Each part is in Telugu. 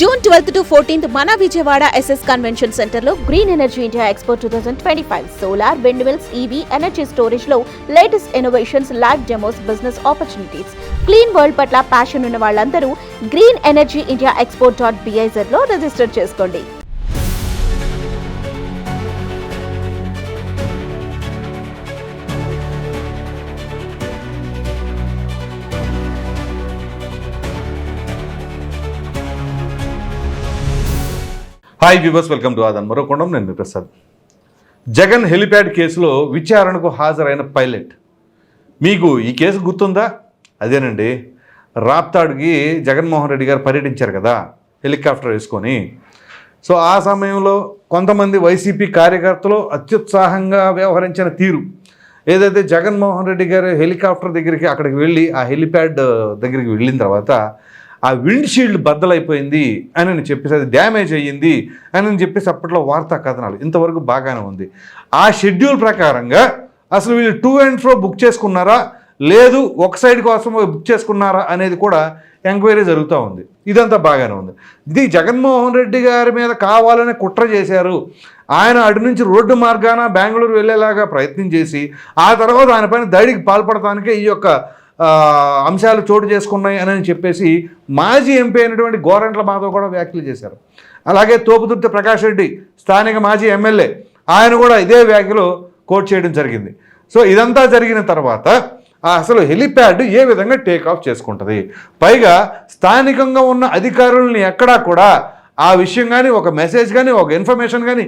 జూన్ ట్వెల్త్ టు ఫోర్టీన్త్ మన విజయవాడ ఎస్ఎస్ కన్వెన్షన్ సెంటర్లో green energy India expo two thousand twenty five solar wind mills EV energy స్టోరేజ్లో latest innovations live demos business opportunities clean world పట్ల ప్యాషన్ ఉన్న వాళ్ళందరూ green energy India expo dot బిఐజర్లో register చేసుకోండి. హాయ్ వ్యూవర్స్ వెల్కమ్ టు ఆదన్ మరోకొండం నేను ప్రసాద్. జగన్ హెలిప్యాడ్ కేసులో విచారణకు హాజరైన పైలట్. మీకు ఈ కేసు గుర్తుందా? అదేనండి. రాప్తాడుకి జగన్మోహన్ రెడ్డి గారు పర్యటించారు కదా హెలికాప్టర్ వేసుకొని. సో ఆ సమయంలో కొంతమంది వైసీపీ కార్యకర్తలు అత్యుత్సాహంగా వ్యవహరించిన తీరు. ఏదైతే జగన్మోహన్ రెడ్డి గారు హెలికాప్టర్ దగ్గరికి అక్కడికి వెళ్ళి ఆ హెలిప్యాడ్ దగ్గరికి వెళ్ళిన తర్వాత ఆ విండ్షీల్డ్ బద్దలైపోయింది అని అని చెప్పేసి అది డ్యామేజ్ అయ్యింది అని అని చెప్పేసి అప్పట్లో వార్తా కథనాలు ఇంతవరకు బాగానే ఉంది. ఆ షెడ్యూల్ ప్రకారంగా అసలు వీళ్ళు టూ అండ్ ఫ్రో బుక్ చేసుకున్నారా? లేదు ఒక సైడ్ కోసం బుక్ చేసుకున్నారా? అనేది కూడా ఎంక్వైరీ జరుగుతూ ఉంది. ఇదంతా బాగానే ఉంది. ఇది జగన్మోహన్ రెడ్డి గారి మీద కావాలని కుట్ర చేశారు. ఆయన అటు నుంచి రోడ్డు మార్గాన బెంగళూరు వెళ్ళేలాగా ప్రయత్నం చేసి ఆ తర్వాత ఆయన పైన దాడికి పాల్పడటానికే ఈ యొక్క అంశాలు చోటు చేసుకున్నాయి అని చెప్పేసి మాజీ ఎంపీ అయినటువంటి గోరంట్ల మాధవ్ కూడా వ్యాఖ్యలు చేశారు. అలాగే తోపుదుర్తి ప్రకాష్ రెడ్డి స్థానిక మాజీ ఎమ్మెల్యే ఆయన కూడా ఇదే వ్యాఖ్యలు కోట్ చేయడం జరిగింది. సో ఇదంతా జరిగిన తర్వాత అసలు హెలిప్యాడ్ ఏ విధంగా టేక్ ఆఫ్ చేసుకుంటుంది? పైగా స్థానికంగా ఉన్న అధికారులని ఎక్కడా కూడా ఆ విషయం కానీ ఒక మెసేజ్ కానీ ఒక ఇన్ఫర్మేషన్ కానీ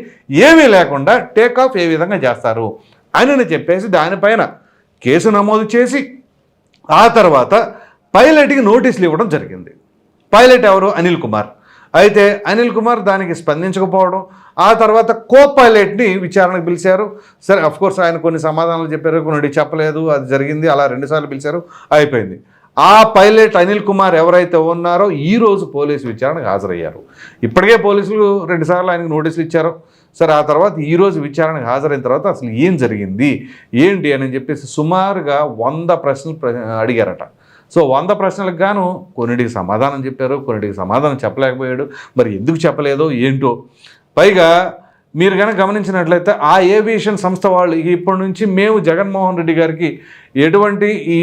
ఏమీ లేకుండా టేక్ ఆఫ్ ఏ విధంగా చేస్తారు? అని చెప్పేసి దానిపైన కేసు నమోదు చేసి ఆ తర్వాత పైలట్కి నోటీసులు ఇవ్వడం జరిగింది. పైలట్ ఎవరు? అనిల్ కుమార్. అయితే అనిల్ కుమార్ దానికి స్పందించకపోవడం ఆ తర్వాత కో పైలట్ని విచారణకు పిలిచారు. సరే అఫ్ కోర్స్ ఆయన కొన్ని సమాధానాలు చెప్పారు కొన్ని చెప్పలేదు అది జరిగింది అలా రెండుసార్లు పిలిచారు అయిపోయింది. ఆ పైలట్ అనిల్ కుమార్ ఎవరైతే ఉన్నారో ఈ రోజు పోలీసు విచారణకు హాజరయ్యారు. ఇప్పటికే పోలీసులు రెండుసార్లు ఆయనకు నోటీసులు ఇచ్చారు. సరే ఆ తర్వాత ఈరోజు విచారణకు హాజరైన తర్వాత అసలు ఏం జరిగింది? ఏంటి అని చెప్పేసి సుమారుగా వంద ప్రశ్నలు ప్ర- అడిగారట. సో వంద ప్రశ్నలకు గాను కొన్నిటికి సమాధానం చెప్పారు కొన్నిటికి సమాధానం చెప్పలేకపోయాడు. మరి ఎందుకు చెప్పలేదో ఏంటో? పైగా మీరు కనుక గమనించినట్లయితే ఆ ఏవియేషన్ సంస్థ వాళ్ళు ఇప్పటి నుంచి మేము జగన్మోహన్ రెడ్డి గారికి ఎటువంటి ఈ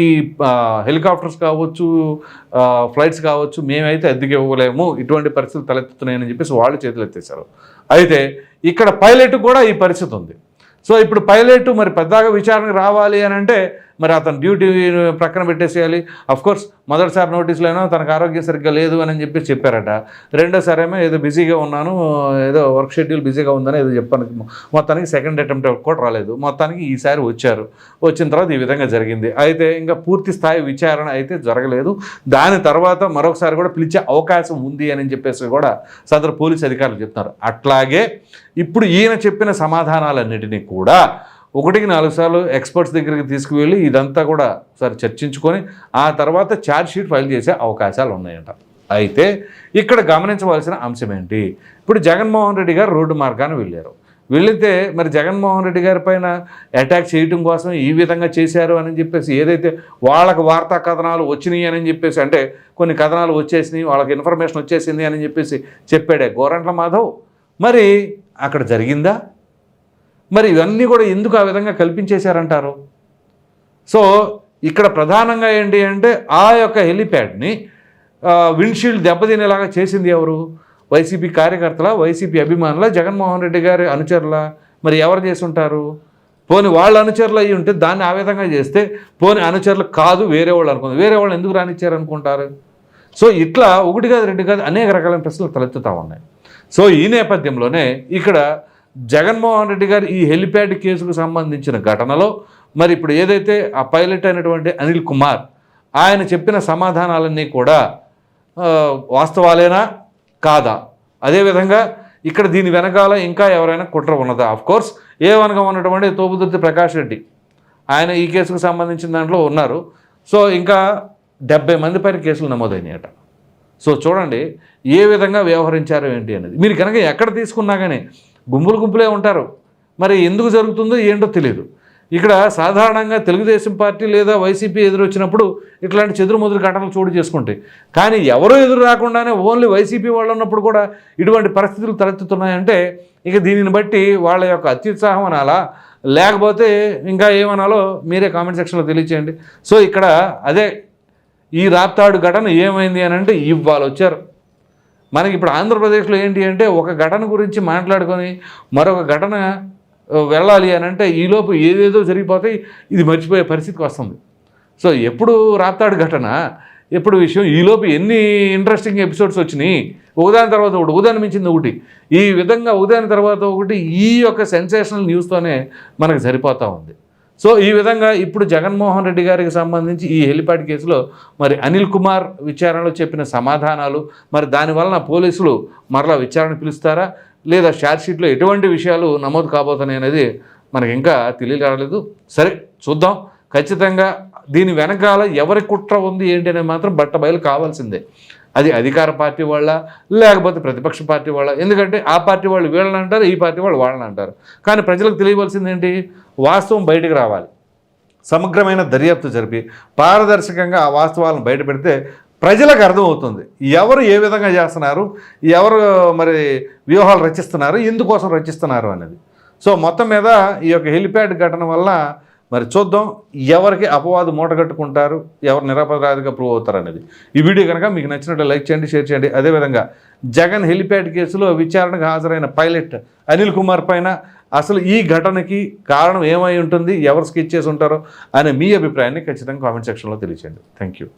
హెలికాప్టర్స్ కావచ్చు ఫ్లైట్స్ కావచ్చు మేమైతే అద్దెకి ఇవ్వలేము ఇటువంటి పరిస్థితులు తలెత్తుతున్నాయని చెప్పేసి వాళ్ళు చేతులు ఎత్తేశారు. అయితే ఇక్కడ పైలట్ కూడా ఈ పరిస్థితి ఉంది. సో ఇప్పుడు పైలట్ మరి పెద్దగా విచారణకు రావాలి అని అంటే మరి అతను డ్యూటీ ప్రక్కన పెట్టేసేయాలి. అఫ్ కోర్స్ మొదటిసారి నోటీసులైనా తనకు ఆరోగ్యం సరిగ్గా లేదు అని చెప్పి చెప్పారట. రెండోసారి ఏమో ఏదో బిజీగా ఉన్నాను ఏదో వర్క్ షెడ్యూల్ బిజీగా ఉందని ఏదో చెప్పాను. మొత్తానికి సెకండ్ అటెంప్ట్ కూడా రాలేదు. మొత్తానికి ఈసారి వచ్చారు. వచ్చిన తర్వాత ఈ విధంగా జరిగింది. అయితే ఇంకా పూర్తి స్థాయి విచారణ అయితే జరగలేదు. దాని తర్వాత మరొకసారి కూడా పిలిచే అవకాశం ఉంది అని చెప్పేసి కూడా సదరు పోలీస్ అధికారులు చెప్తున్నారు. అట్లాగే ఇప్పుడు ఈయన చెప్పిన సమాధానాలన్నిటినీ కూడా ఒకటికి నాలుగు సార్లు ఎక్స్పర్ట్స్ దగ్గరికి తీసుకువెళ్ళి ఇదంతా కూడా ఒకసారి చర్చించుకొని ఆ తర్వాత ఛార్జ్షీట్ ఫైల్ చేసే అవకాశాలు ఉన్నాయంట. అయితే ఇక్కడ గమనించవలసిన అంశం ఏంటి? ఇప్పుడు జగన్మోహన్ రెడ్డి గారు రోడ్డు మార్గాన్ని వెళ్ళారు. వెళితే మరి జగన్మోహన్ రెడ్డి గారి పైన అటాక్ చేయటం కోసం ఈ విధంగా చేశారు అని చెప్పేసి ఏదైతే వాళ్ళకి వార్తా కథనాలు వచ్చినాయి అని చెప్పేసి అంటే కొన్ని కథనాలు వచ్చేసినాయి వాళ్ళకి ఇన్ఫర్మేషన్ వచ్చేసింది అని చెప్పేసి చెప్పాడే గోరంట్ల మాధవ్. మరి అక్కడ జరిగిందా? మరి ఇవన్నీ కూడా ఎందుకు ఆ విధంగా కల్పించేశారంటారు? సో ఇక్కడ ప్రధానంగా ఏంటి అంటే ఆ యొక్క హెలిప్యాడ్ని విండ్షీల్డ్ దెబ్బతినేలాగా చేసింది ఎవరు? వైసీపీ కార్యకర్తల వైసీపీ అభిమానుల జగన్మోహన్ రెడ్డి గారి అనుచరుల? మరి ఎవరు చేసుంటారు పోని వాళ్ళ అనుచరులు అయ్యి ఉంటే దాన్ని ఆ విధంగా చేస్తే పోని అనుచరులు కాదు వేరే వాళ్ళు అనుకుంది వేరే వాళ్ళు ఎందుకు రానిచ్చారు అనుకుంటారు? సో ఇట్లా ఒకటి కాదు రెండు కాదు అనేక రకాలైన ప్రశ్నలు తలెత్తుతూ ఉన్నాయి. సో ఈ నేపథ్యంలోనే ఇక్కడ జగన్మోహన్ రెడ్డి గారు ఈ హెలిప్యాడ్ కేసుకు సంబంధించిన ఘటనలో మరి ఇప్పుడు ఏదైతే ఆ పైలట్ అయినటువంటి అనిల్ కుమార్ ఆయన చెప్పిన సమాధానాలన్నీ కూడా వాస్తవాలేనా? కాదా? అదేవిధంగా ఇక్కడ దీని వెనకాల ఇంకా ఎవరైనా కుట్ర ఉన్నదా? ఆఫ్ కోర్స్ ఏ వనగా ఉన్నటువంటి తోపుదుర్తి ప్రకాష్ రెడ్డి ఆయన ఈ కేసుకు సంబంధించిన దాంట్లో ఉన్నారు. సో ఇంకా డెబ్బై మంది పైన కేసులు నమోదైనాయట. సో చూడండి ఏ విధంగా వ్యవహరించారు ఏంటి అనేది. మీరు కనుక ఎక్కడ తీసుకున్నా కానీ గుంపులు గుంపులే ఉంటారు. మరి ఎందుకు జరుగుతుందో ఏంటో తెలియదు ఇక్కడ సాధారణంగా తెలుగుదేశం పార్టీ లేదా వైసీపీ ఎదురొచ్చినప్పుడు ఇట్లాంటి చెదురుముదురు ఘటనలు చోటు చేసుకుంటాయి. కానీ ఎవరూ ఎదురు రాకుండానే ఓన్లీ వైసీపీ వాళ్ళు ఉన్నప్పుడు కూడా ఇటువంటి పరిస్థితులు తలెత్తుతున్నాయంటే ఇక దీనిని బట్టి వాళ్ళ యొక్క అత్యుత్సాహం అనాలా? లేకపోతే ఇంకా ఏమనాలో మీరే కామెంట్ సెక్షన్లో తెలియచేయండి. సో ఇక్కడ అదే ఈ రాప్తాడు ఘటన ఏమైంది అని అంటే ఇవాళ వచ్చారు. మనకి ఇప్పుడు ఆంధ్రప్రదేశ్లో ఏంటి అంటే ఒక ఘటన గురించి మాట్లాడుకొని మరొక ఘటన వెళ్ళాలి అని అంటే ఈలోపు ఏదేదో జరిగిపోతాయి ఇది మర్చిపోయే పరిస్థితికి వస్తుంది. సో ఎప్పుడు రాప్తాడు ఘటన ఎప్పుడు విషయం ఈలోపు ఎన్ని ఇంట్రెస్టింగ్ ఎపిసోడ్స్ వచ్చినాయి. ఉదాహరణ తర్వాత ఒకటి ఉదాహరణ మించింది ఒకటి ఈ విధంగా ఒకదాని తర్వాత ఒకటి ఈ యొక్క సెన్సేషనల్ న్యూస్తోనే మనకు సరిపోతూ ఉంది. సో ఈ విధంగా ఇప్పుడు జగన్మోహన్ రెడ్డి గారికి సంబంధించి ఈ హెలిపాడ్ కేసులో మరి అనిల్ కుమార్ విచారణలో చెప్పిన సమాధానాలు మరి దానివలన పోలీసులు మరలా విచారణ పిలుస్తారా? లేదా షార్ట్ షీట్లో ఎటువంటి విషయాలు నమోదు కాబోతున్నాయి అనేది మనకి ఇంకా తెలియరాలేదు సరే చూద్దాం. ఖచ్చితంగా దీని వెనకాల ఎవరి కుట్ర ఉంది ఏంటి అనేది మాత్రం బట్ట బయలు కావాల్సిందే. అది అధికార పార్టీ వాళ్ళ లేకపోతే ప్రతిపక్ష పార్టీ వాళ్ళ. ఎందుకంటే ఆ పార్టీ వాళ్ళు వీళ్ళని అంటారు ఈ పార్టీ వాళ్ళు వాళ్ళని అంటారు. కానీ ప్రజలకు తెలియవలసింది ఏంటి? వాస్తవం బయటకు రావాలి. సమగ్రమైన దర్యాప్తు జరిపి పారదర్శకంగా ఆ వాస్తవాలను బయట పెడితే ప్రజలకు అర్థమవుతుంది. ఎవరు ఏ విధంగా చేస్తున్నారు ఎవరు మరి వ్యూహాలు రచిస్తున్నారు ఎందుకోసం రచిస్తున్నారు అనేది. సో మొత్తం మీద ఈ యొక్క హెలిప్యాడ్ ఘటన వల్ల మరి చూద్దాం ఎవరికి అపవాదు మూటగట్టుకుంటారు ఎవరు నిరపరాధిగా ప్రూవ్ అవుతారు అనేది. ఈ వీడియో కనుక మీకు నచ్చినట్టు లైక్ చేయండి షేర్ చేయండి. అదేవిధంగా జగన్ హెలిప్యాడ్ కేసులో విచారణకు హాజరైన పైలట్ అనిల్ కుమార్ పైన అసలు ఈ ఘటనకి కారణం ఏమై ఉంటుంది ఎవరు స్కెచ్ చేసి ఉంటారో అనే మీ అభిప్రాయాన్ని ఖచ్చితంగా కామెంట్ సెక్షన్లో తెలియచేయండి. Thank you